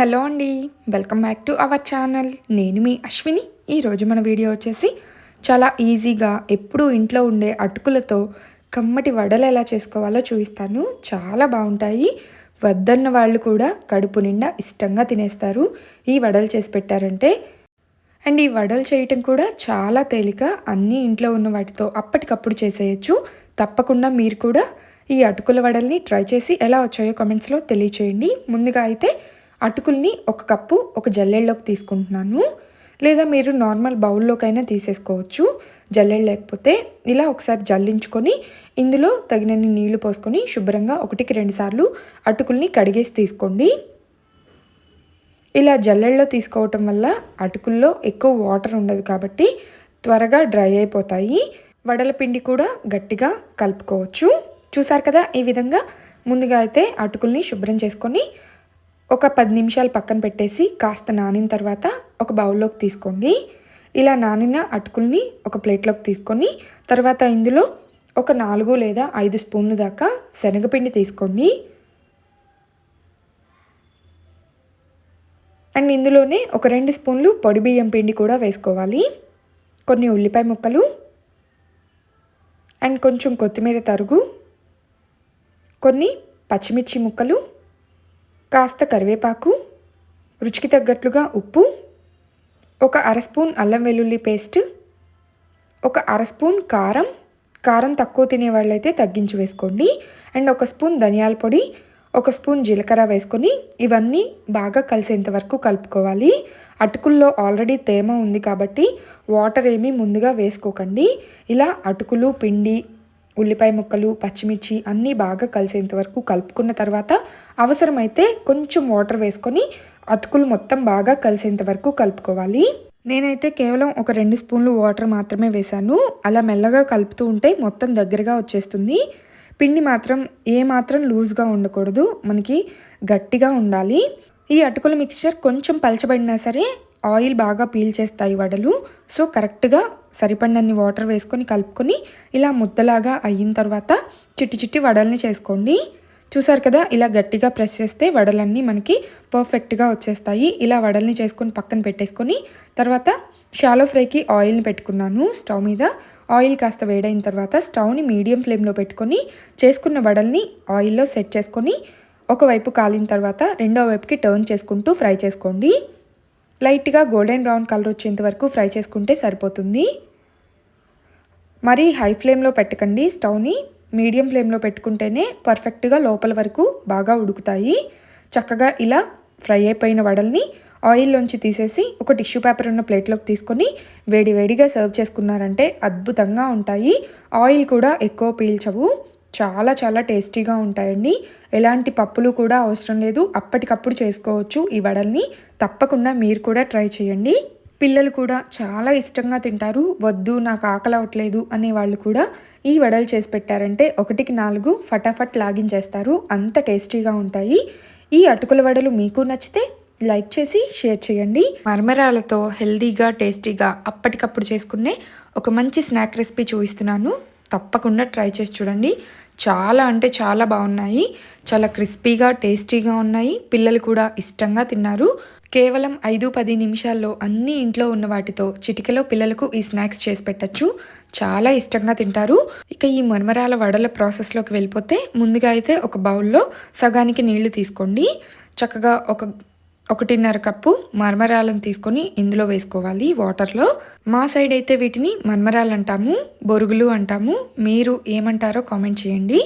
Hello అండి welcome back to our channel. నేను మీ అశ్విని. ఈరోజు మన వీడియో వచ్చేసి చాలా ఈజీగా ఎప్పుడూ ఇంట్లో ఉండే అటుకులతో కమ్మటి వడలు ఎలా చేసుకోవాలో చూపిస్తాను. చాలా బాగుంటాయి. వద్దన్న వాళ్ళు కూడా కడుపు నిండా ఇష్టంగా తినేస్తారు. ఈ వడలు చేసి పెట్టారంటే అండ్ ఈ వడలు చేయటం కూడా చాలా తేలిక. అన్నీ ఇంట్లో ఉన్న వాటితో అప్పటికప్పుడు చేసేయచ్చు. తప్పకుండా మీరు కూడా ఈ అటుకుల వడల్ని ట్రై చేసి ఎలా వచ్చాయో కామెంట్స్లో తెలియచేయండి. ముందుగా అయితే అటుకుల్ని ఒక కప్పు ఒక జల్లెళ్ళలోకి తీసుకుంటున్నాను. లేదా మీరు నార్మల్ బౌల్లోకైనా తీసేసుకోవచ్చు. జల్లెళ్ళు లేకపోతే ఇలా ఒకసారి జల్లించుకొని ఇందులో తగినన్ని నీళ్ళు పోసుకొని శుభ్రంగా ఒకటికి రెండుసార్లు అటుకుల్ని కడిగేసి తీసుకోండి. ఇలా జల్లెల్లో తీసుకోవటం వల్ల అటుకుల్లో ఎక్కువ వాటర్ ఉండదు కాబట్టి త్వరగా డ్రై అయిపోతాయి. వడల పిండి కూడా గట్టిగా కలుపుకోవచ్చు. చూసారు కదా ఈ విధంగా ముందుగా అయితే అటుకుల్ని శుభ్రం చేసుకొని ఒక పది నిమిషాలు పక్కన పెట్టేసి కాస్త నానిన తర్వాత ఒక బౌల్లోకి తీసుకోండి. ఇలా నానిన అటుకుల్ని ఒక ప్లేట్లోకి తీసుకొని తర్వాత ఇందులో ఒక నాలుగు లేదా ఐదు స్పూన్లు దాకా శనగపిండి తీసుకోండి. అండ్ ఇందులోనే ఒక రెండు స్పూన్లు పొడి బియ్యం పిండి కూడా వేసుకోవాలి. కొన్ని ఉల్లిపాయ ముక్కలు అండ్ కొంచెం కొత్తిమీర తరుగు కొన్ని పచ్చిమిర్చి ముక్కలు కాస్త కరివేపాకు రుచికి తగ్గట్లుగా ఉప్పు ఒక అర స్పూన్ అల్లం వెల్లుల్లి పేస్ట్ ఒక అర స్పూన్ కారం. కారం తక్కువ తినే వాళ్ళైతే తగ్గించి వేసుకోండి. అండ్ ఒక స్పూన్ ధనియాల పొడి ఒక స్పూన్ జీలకర్ర వేసుకొని ఇవన్నీ బాగా కలిసేంత వరకు కలుపుకోవాలి. అటుకుల్లో ఆల్రెడీ తేమ ఉంది కాబట్టి వాటర్ ఏమీ ముందుగా వేసుకోకండి. ఇలా అటుకులు పిండి ఉల్లిపాయ ముక్కలు పచ్చిమిర్చి అన్నీ బాగా కలిసేంత వరకు కలుపుకున్న తర్వాత అవసరమైతే కొంచెం వాటర్ వేసుకొని అటుకులు మొత్తం బాగా కలిసేంత వరకు కలుపుకోవాలి. నేనైతే కేవలం ఒక రెండు స్పూన్లు వాటర్ మాత్రమే వేశాను. అలా మెల్లగా కలుపుతూ ఉంటే మొత్తం దగ్గరగా వచ్చేస్తుంది. పిండి మాత్రం ఏ మాత్రం లూజ్గా ఉండకూడదు. మనకి గట్టిగా ఉండాలి. ఈ అటుకుల మిక్చర్ కొంచెం పలచబడినా సరే ఆయిల్ బాగా పీల్ చేస్తాయి వడలు. సో కరెక్ట్గా సరిపడినన్ని వాటర్ వేసుకొని కలుపుకొని ఇలా ముద్దలాగా అయిన తర్వాత చిట్టి చిట్టి వడల్ని చేసుకోండి. చూసారు కదా ఇలా గట్టిగా ప్రెస్ చేస్తే వడలన్నీ మనకి పర్ఫెక్ట్గా వచ్చేస్తాయి. ఇలా వడల్ని చేసుకొని పక్కన పెట్టేసుకొని తర్వాత షాలో ఫ్రైకి ఆయిల్ని పెట్టుకున్నాను స్టవ్ మీద. ఆయిల్ కాస్త వేడైన తర్వాత స్టవ్ని మీడియం ఫ్లేమ్లో పెట్టుకొని చేసుకున్న వడల్ని ఆయిల్లో సెట్ చేసుకొని ఒకవైపు కాలిన తర్వాత రెండో వైపుకి టర్న్ చేసుకుంటూ ఫ్రై చేసుకోండి. లైట్గా గోల్డెన్ బ్రౌన్ కలర్ వచ్చేంత వరకు ఫ్రై చేసుకుంటే సరిపోతుంది. మరీ హై ఫ్లేమ్లో పెట్టకండి. స్టవ్ని మీడియం ఫ్లేమ్లో పెట్టుకుంటేనే పర్ఫెక్ట్గా లోపల వరకు బాగా ఉడుకుతాయి. చక్కగా ఇలా ఫ్రై అయిపోయిన వడల్ని ఆయిల్లోంచి తీసేసి ఒక టిష్యూ పేపర్ ఉన్న ప్లేట్లోకి తీసుకొని వేడి వేడిగా సర్వ్ చేసుకున్నారంటే అద్భుతంగా ఉంటాయి. ఆయిల్ కూడా ఎక్కువ పీల్చవు. చాలా చాలా టేస్టీగా ఉంటాయండి. ఎలాంటి పప్పులు కూడా అవసరం లేదు. అప్పటికప్పుడు చేసుకోవచ్చు ఈ వడల్ని. తప్పకుండా మీరు కూడా ట్రై చేయండి. పిల్లలు కూడా చాలా ఇష్టంగా తింటారు. వద్దు నాకు ఆకలి అవ్వట్లేదు అనే వాళ్ళు కూడా ఈ వడలు చేసి పెట్టారంటే ఒకటికి నాలుగు ఫటాఫట్ లాగించేస్తారు అంత టేస్టీగా ఉంటాయి. ఈ అటుకుల వడలు మీకు నచ్చితే లైక్ చేసి షేర్ చేయండి. మర్మరాలతో హెల్దీగా టేస్టీగా అప్పటికప్పుడు చేసుకునే ఒక మంచి స్నాక్ రెసిపీ చూపిస్తున్నాను. తప్పకుండా ట్రై చేసి చూడండి. చాలా అంటే చాలా బాగున్నాయి. చాలా క్రిస్పీగా టేస్టీగా ఉన్నాయి. పిల్లలు కూడా ఇష్టంగా తిన్నారు. కేవలం ఐదు పది నిమిషాల్లో అన్ని ఇంట్లో ఉన్న వాటితో చిటికలో పిల్లలకు ఈ స్నాక్స్ చేసి పెట్టచ్చు. చాలా ఇష్టంగా తింటారు. ఇక ఈ మరమరాల వడల ప్రాసెస్లోకి వెళ్ళిపోతే ముందుగా అయితే ఒక బౌల్లో సగానికి నీళ్ళు తీసుకోండి. చక్కగా ఒక ఒకటిన్నర కప్పు మర్మరాలను తీసుకొని ఇందులో వేసుకోవాలి వాటర్లో. మా సైడ్ అయితే వీటిని మర్మరాలు అంటాము బొరుగులు అంటాము. మీరు ఏమంటారో కామెంట్ చేయండి.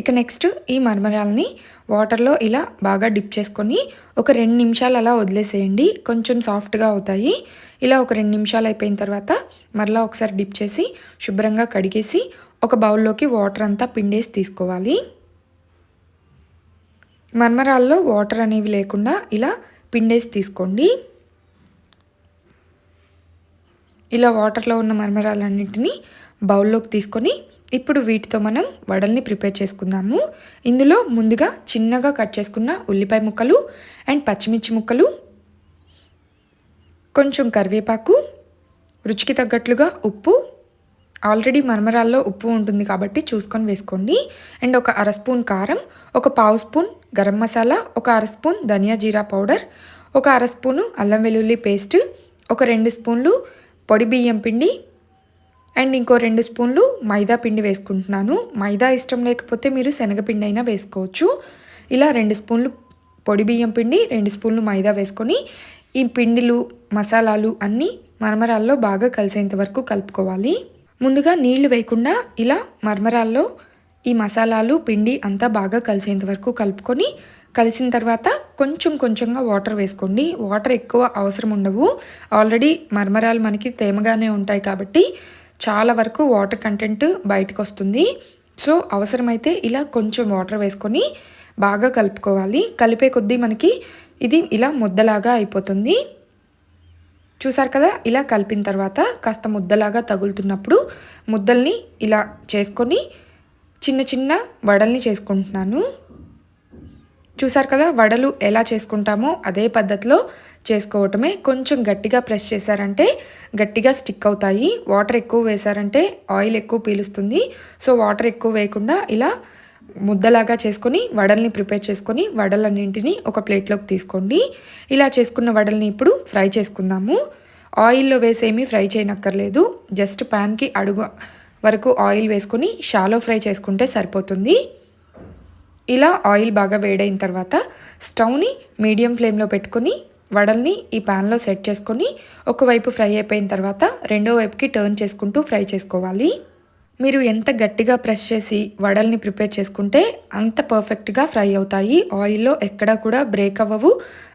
ఇక నెక్స్ట్ ఈ మర్మరాలని వాటర్లో ఇలా బాగా డిప్ చేసుకొని ఒక రెండు నిమిషాలు అలా వదిలేసేయండి. కొంచెం సాఫ్ట్గా అవుతాయి. ఇలా ఒక రెండు నిమిషాలు అయిపోయిన తర్వాత మరలా ఒకసారి డిప్ చేసి శుభ్రంగా కడిగేసి ఒక బౌల్లోకి వాటర్ అంతా పిండేసి తీసుకోవాలి. మర్మరాల్లో వాటర్ అనేవి లేకుండా ఇలా పిండేసి తీసుకోండి. ఇలా వాటర్లో ఉన్న మరమరాలన్నింటినీ బౌల్లోకి తీసుకొని ఇప్పుడు వీటితో మనం వడల్ని ప్రిపేర్ చేసుకుందాము. ఇందులో ముందుగా చిన్నగా కట్ చేసుకున్న ఉల్లిపాయ ముక్కలు అండ్ పచ్చిమిర్చి ముక్కలు కొంచెం కరివేపాకు రుచికి తగ్గట్లుగా ఉప్పు ఆల్రెడీ మరమరాల్లో ఉప్పు ఉంటుంది కాబట్టి చూసుకొని వేసుకోండి. అండ్ ఒక అర స్పూన్ కారం ఒక పావు స్పూన్ గరం మసాలా ఒక అర స్పూన్ ధనియా జీరా పౌడర్ ఒక అర స్పూను అల్లం వెల్లుల్లి పేస్ట్ ఒక రెండు స్పూన్లు పొడి బియ్యం పిండి అండ్ ఇంకో రెండు స్పూన్లు మైదా పిండి వేసుకుంటున్నాను. మైదా ఇష్టం లేకపోతే మీరు శనగపిండి అయినా వేసుకోవచ్చు. ఇలా రెండు స్పూన్లు పొడి బియ్యం పిండి రెండు స్పూన్లు మైదా వేసుకొని ఈ పిండిలు మసాలాలు అన్నీ మరమరాల్లో బాగా కలిసేంత వరకు కలుపుకోవాలి. ముందుగా నీళ్ళు వేయకుండా ఇలా మర్మరాల్లో ఈ మసాలాలు పిండి అంతా బాగా కలిసేంత వరకు కలుపుకొని కలిసిన తర్వాత కొంచెం కొంచెంగా వాటర్ వేసుకోండి. వాటర్ ఎక్కువ అవసరం ఉండవు. ఆల్రెడీ మర్మరాలు మనకి తేమగానే ఉంటాయి కాబట్టి చాలా వరకు వాటర్ కంటెంట్ బయటకు వస్తుంది సో అవసరమైతే ఇలా కొంచెం వాటర్ వేసుకొని బాగా కలుపుకోవాలి. కలిపే కొద్దీ మనకి ఇది ఇలా ముద్దలాగా అయిపోతుంది. చూసారు కదా? ఇలా కలిపిన తర్వాత కాస్త ముద్దలాగా తగులుతున్నప్పుడు ముద్దల్ని ఇలా చేసుకొని చిన్న చిన్న వడల్ని చేసుకుంటున్నాను. చూసారు కదా? వడలు ఎలా చేసుకుంటామో అదే పద్ధతిలో చేసుకోవటమే. కొంచెం గట్టిగా ప్రెస్ చేశారంటే గట్టిగా స్టిక్ అవుతాయి. వాటర్ ఎక్కువ వేశారంటే ఆయిల్ ఎక్కువ పీలుస్తుంది. సో వాటర్ ఎక్కువ వేయకుండా ఇలా ముద్దలాగా చేసుకొని వడల్ని ప్రిపేర్ చేసుకొని వడలన్నింటినీ ఒక ప్లేట్లోకి తీసుకోండి. ఇలా చేసుకున్న వడల్ని ఇప్పుడు ఫ్రై చేసుకుందాము. ఆయిల్లో వేసేమి ఫ్రై చేయనక్కర్లేదు. జస్ట్ ప్యాన్కి అడుగు వరకు ఆయిల్ వేసుకొని షాలో ఫ్రై చేసుకుంటే సరిపోతుంది. ఇలా ఆయిల్ బాగా వేడైన తర్వాత స్టవ్ని మీడియం ఫ్లేమ్లో పెట్టుకొని వడల్ని ఈ ప్యాన్లో సెట్ చేసుకొని ఒకవైపు ఫ్రై అయిపోయిన తర్వాత రెండో వైపుకి టర్న్ చేసుకుంటూ ఫ్రై చేసుకోవాలి. మీరు ఎంత గట్టిగా ప్రెస్ చేసి వడల్ని ప్రిపేర్ చేసుకుంటే అంత పర్ఫెక్ట్గా ఫ్రై అవుతాయి. ఆయిల్లో ఎక్కడా కూడా బ్రేక్ అవ్వవు.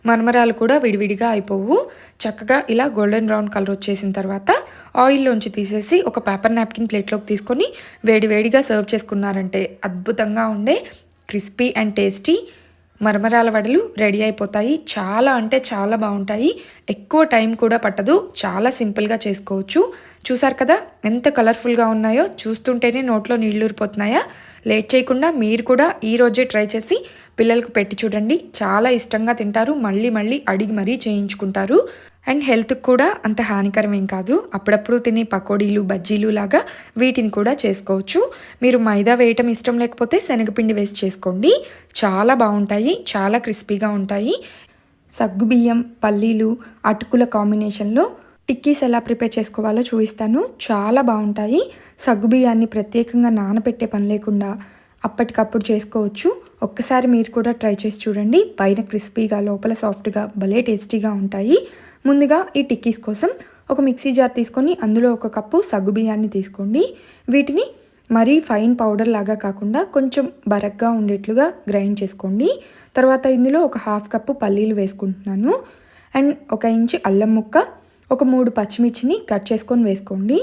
మర్మరాలు కూడా విడివిడిగా అయిపోవు. చక్కగా ఇలా గోల్డెన్ బ్రౌన్ కలర్ వచ్చేసిన తర్వాత ఆయిల్లోంచి తీసేసి ఒక పేపర్ నాప్కిన్ ప్లేట్లోకి తీసుకొని వేడివేడిగా సర్వ్ చేసుకున్నారంటే అద్భుతంగా ఉండే క్రిస్పీ అండ్ టేస్టీ మరమరాల వడలు రెడీ అయిపోతాయి. చాలా అంటే చాలా బాగుంటాయి. ఎక్కువ టైం కూడా పట్టదు. చాలా సింపుల్గా చేసుకోవచ్చు. చూసారు కదా ఎంత కలర్ఫుల్గా ఉన్నాయో. చూస్తుంటేనే నోట్లో నీళ్ళు ఊరిపోతున్నాయా? లేట్ చేయకుండా మీరు కూడా ఈ రోజే ట్రై చేసి పిల్లలకు పెట్టి చూడండి. చాలా ఇష్టంగా తింటారు. మళ్ళీ మళ్ళీ అడిగి మరీ చేయించుకుంటారు. అండ్ హెల్త్కి కూడా అంత హానికరం ఏం కాదు. అప్పుడప్పుడు తినే పకోడీలు బజ్జీలు లాగా వీటిని కూడా చేసుకోవచ్చు. మీరు మైదా వేయటం ఇష్టం లేకపోతే శనగపిండి వేసి చేసుకోండి. చాలా బాగుంటాయి చాలా క్రిస్పీగా ఉంటాయి. సగ్గుబియ్యం పల్లీలు అటుకుల కాంబినేషన్లో టిక్కీస్ ఎలా ప్రిపేర్ చేసుకోవాలో చూపిస్తాను. చాలా బాగుంటాయి. సగ్గుబియ్యాన్ని ప్రత్యేకంగా నానబెట్టే పని లేకుండా అప్పటికప్పుడు చేసుకోవచ్చు. ఒక్కసారి మీరు కూడా ట్రై చేసి చూడండి. పైన క్రిస్పీగా లోపల సాఫ్ట్గా భలే టేస్టీగా ఉంటాయి. ముందుగా ఈ టిక్కీస్ కోసం ఒక మిక్సీ జార్ తీసుకొని అందులో ఒక కప్పు సగ్గు బియ్యాన్ని తీసుకోండి. వీటిని మరీ ఫైన్ పౌడర్ లాగా కాకుండా కొంచెం బరగ్గా ఉండేట్లుగా గ్రైండ్ చేసుకోండి. తర్వాత ఇందులో ఒక హాఫ్ కప్పు పల్లీలు వేసుకుంటున్నాను. అండ్ ఒక ఇంచు అల్లం ముక్క ఒక మూడు పచ్చిమిర్చిని కట్ చేసుకొని వేసుకోండి.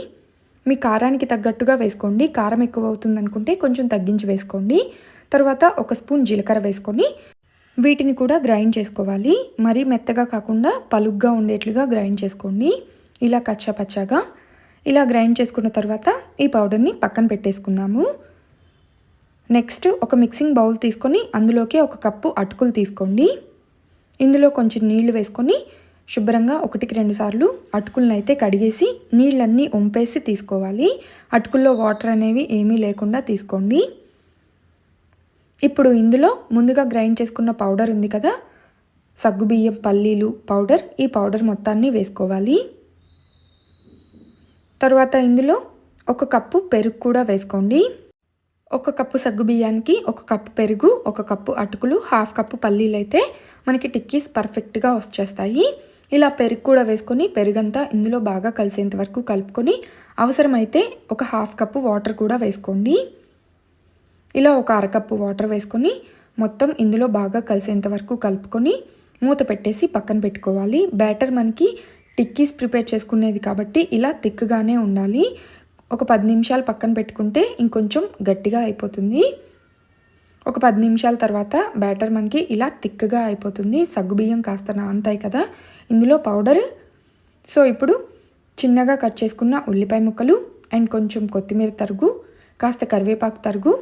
మీ కారానికి తగ్గట్టుగా వేసుకోండి. కారం ఎక్కువ అవుతుంది అనుకుంటే కొంచెం తగ్గించి వేసుకోండి. తర్వాత ఒక స్పూన్ జీలకర్ర వేసుకొని వీటిని కూడా గ్రైండ్ చేసుకోవాలి. మరీ మెత్తగా కాకుండా పలుగ్గా ఉండేట్లుగా గ్రైండ్ చేసుకోండి. ఇలా కచ్చా పచ్చాగా ఇలా గ్రైండ్ చేసుకున్న తర్వాత ఈ పౌడర్ని పక్కన పెట్టేసుకుందాము. నెక్స్ట్ ఒక మిక్సింగ్ బౌల్ తీసుకొని అందులోకి ఒక కప్పు అటుకులు తీసుకోండి. ఇందులో కొంచెం నీళ్ళు వేసుకొని శుభ్రంగా ఒకటికి రెండు సార్లు అటుకులను అయితే కడిగేసి నీళ్ళన్నీ వంపేసి తీసుకోవాలి. అటుకుల్లో వాటర్ అనేవి ఏమీ లేకుండా తీసుకోండి. ఇప్పుడు ఇందులో ముందుగా గ్రైండ్ చేసుకున్న పౌడర్ ఉంది కదా. సగ్గుబియ్యం పల్లీలు పౌడర్ ఈ పౌడర్ మొత్తాన్ని వేసుకోవాలి. తర్వాత ఇందులో ఒక కప్పు పెరుగు కూడా వేసుకోండి. ఒక కప్పు సగ్గు బియ్యానికి ఒక కప్పు పెరుగు ఒక కప్పు అటుకులు హాఫ్ కప్పు పల్లీలు అయితే మనకి టిక్కీస్ పర్ఫెక్ట్గా వచ్చేస్తాయి. ఇలా పెరుగు కూడా వేసుకొని పెరుగంతా ఇందులో బాగా కలిసేంత వరకు కలుపుకొని అవసరమైతే ఒక హాఫ్ కప్పు వాటర్ కూడా వేసుకోండి. ఇలా ఒక అరకప్పు వాటర్ వేసుకొని మొత్తం ఇందులో బాగా కలిసేంత వరకు కలుపుకొని మూత పెట్టేసి పక్కన పెట్టుకోవాలి. బ్యాటర్ మనకి టిక్కీస్ ప్రిపేర్ చేసుకునేది కాబట్టి ఇలా తిక్కుగానే ఉండాలి. ఒక పది నిమిషాలు పక్కన పెట్టుకుంటే ఇంకొంచెం గట్టిగా అయిపోతుంది. ఒక పది నిమిషాల తర్వాత బ్యాటర్ మనకి ఇలా థిక్గా అయిపోతుంది. సగ్గుబియ్యం కాస్త నానుతాయి కదా ఇందులో పౌడర్. సో ఇప్పుడు చిన్నగా కట్ చేసుకున్న ఉల్లిపాయ ముక్కలు అండ్ కొంచెం కొత్తిమీర తరుగు కాస్త కరివేపాకు తరుగు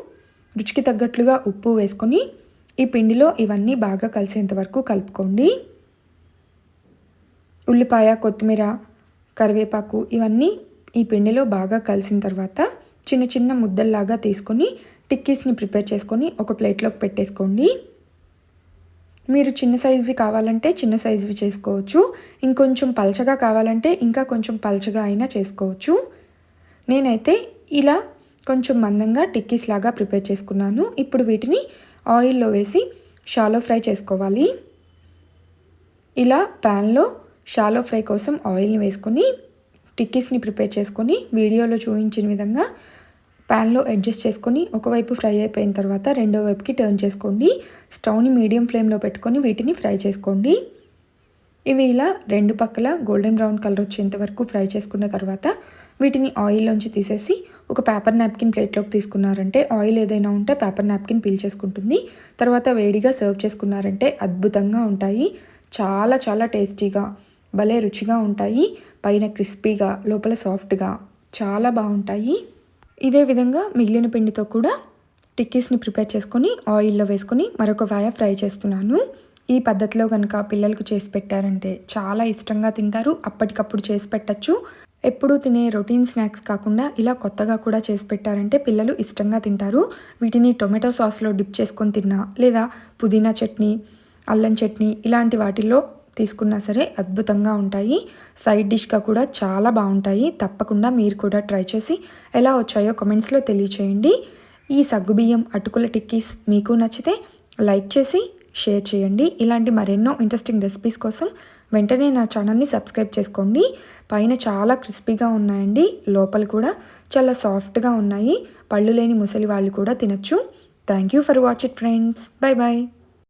రుచికి తగ్గట్లుగా ఉప్పు వేసుకొని ఈ పిండిలో ఇవన్నీ బాగా కలిసేంత వరకు కలుపుకోండి. ఉల్లిపాయ కొత్తిమీర కరివేపాకు ఇవన్నీ ఈ పిండిలో బాగా కలిసిన తర్వాత చిన్న చిన్న ముద్దల్లాగా తీసుకొని టిక్కీస్ని ప్రిపేర్ చేసుకొని ఒక ప్లేట్లోకి పెట్టేసుకోండి. మీరు చిన్న సైజువి కావాలంటే చిన్న సైజువి చేసుకోవచ్చు. ఇంకొంచెం పల్చగా కావాలంటే ఇంకా కొంచెం పల్చగా అయినా చేసుకోవచ్చు. నేనైతే ఇలా కొంచెం మందంగా టిక్కీస్ లాగా ప్రిపేర్ చేసుకున్నాను. ఇప్పుడు వీటిని ఆయిల్లో వేసి షాలో ఫ్రై చేసుకోవాలి. ఇలా ప్యాన్లో షాలో ఫ్రై కోసం ఆయిల్ని వేసుకొని టిక్కీస్ని ప్రిపేర్ చేసుకొని వీడియోలో చూపించిన విధంగా ప్యాన్లో అడ్జస్ట్ చేసుకొని ఒకవైపు ఫ్రై అయిపోయిన తర్వాత రెండో వైపుకి టర్న్ చేసుకోండి. స్టవ్ని మీడియం ఫ్లేమ్లో పెట్టుకొని వీటిని ఫ్రై చేసుకోండి. ఇవి ఇలా రెండు పక్కల గోల్డెన్ బ్రౌన్ కలర్ వచ్చేంత వరకు ఫ్రై చేసుకున్న తర్వాత వీటిని ఆయిల్లోంచి తీసేసి ఒక పేపర్ నాప్కిన్ ప్లేట్లోకి తీసుకున్నారంటే ఆయిల్ ఏదైనా ఉంటే పేపర్ నాప్కిన్ పీల్ చేసుకుంటుంది. తర్వాత వేడిగా సర్వ్ చేసుకున్నారంటే అద్భుతంగా ఉంటాయి. చాలా చాలా టేస్టీగా భలే రుచిగా ఉంటాయి. పైన క్రిస్పీగా లోపల సాఫ్ట్గా చాలా బాగుంటాయి. ఇదే విధంగా మిగిలిన పిండితో కూడా టిక్కీస్ని ప్రిపేర్ చేసుకొని ఆయిల్లో వేసుకొని మరొక వాయ ఫ్రై చేస్తున్నాను. ఈ పద్ధతిలో కనుక పిల్లలకు చేసి పెట్టారంటే చాలా ఇష్టంగా తింటారు. అప్పటికప్పుడు చేసి పెట్టచ్చు. ఎప్పుడూ తినే రొటీన్ స్నాక్స్ కాకుండా ఇలా కొత్తగా కూడా చేసి పెట్టారంటే పిల్లలు ఇష్టంగా తింటారు. వీటిని టొమాటో సాస్లో డిప్ చేసుకొని తిన్నా లేదా పుదీనా చట్నీ అల్లం చట్నీ ఇలాంటి వాటిల్లో తీసుకున్నా సరే అద్భుతంగా ఉంటాయి. సైడ్ డిష్గా కూడా చాలా బాగుంటాయి. తప్పకుండా మీరు కూడా ట్రై చేసి ఎలా వచ్చాయో కమెంట్స్లో తెలియచేయండి. ఈ సగ్గుబియ్యం అటుకుల టిక్కీస్ మీకు నచ్చితే లైక్ చేసి షేర్ చేయండి. ఇలాంటి మరెన్నో ఇంట్రెస్టింగ్ రెసిపీస్ కోసం వెంటనే నా ఛానల్ని సబ్స్క్రైబ్ చేసుకోండి. పైన చాలా క్రిస్పీగా ఉన్నాయండి. లోపల కూడా చాలా సాఫ్ట్గా ఉన్నాయి. పళ్ళు లేని ముసలి వాళ్ళు కూడా తినచ్చు. Thank you for watch it friends. Bye bye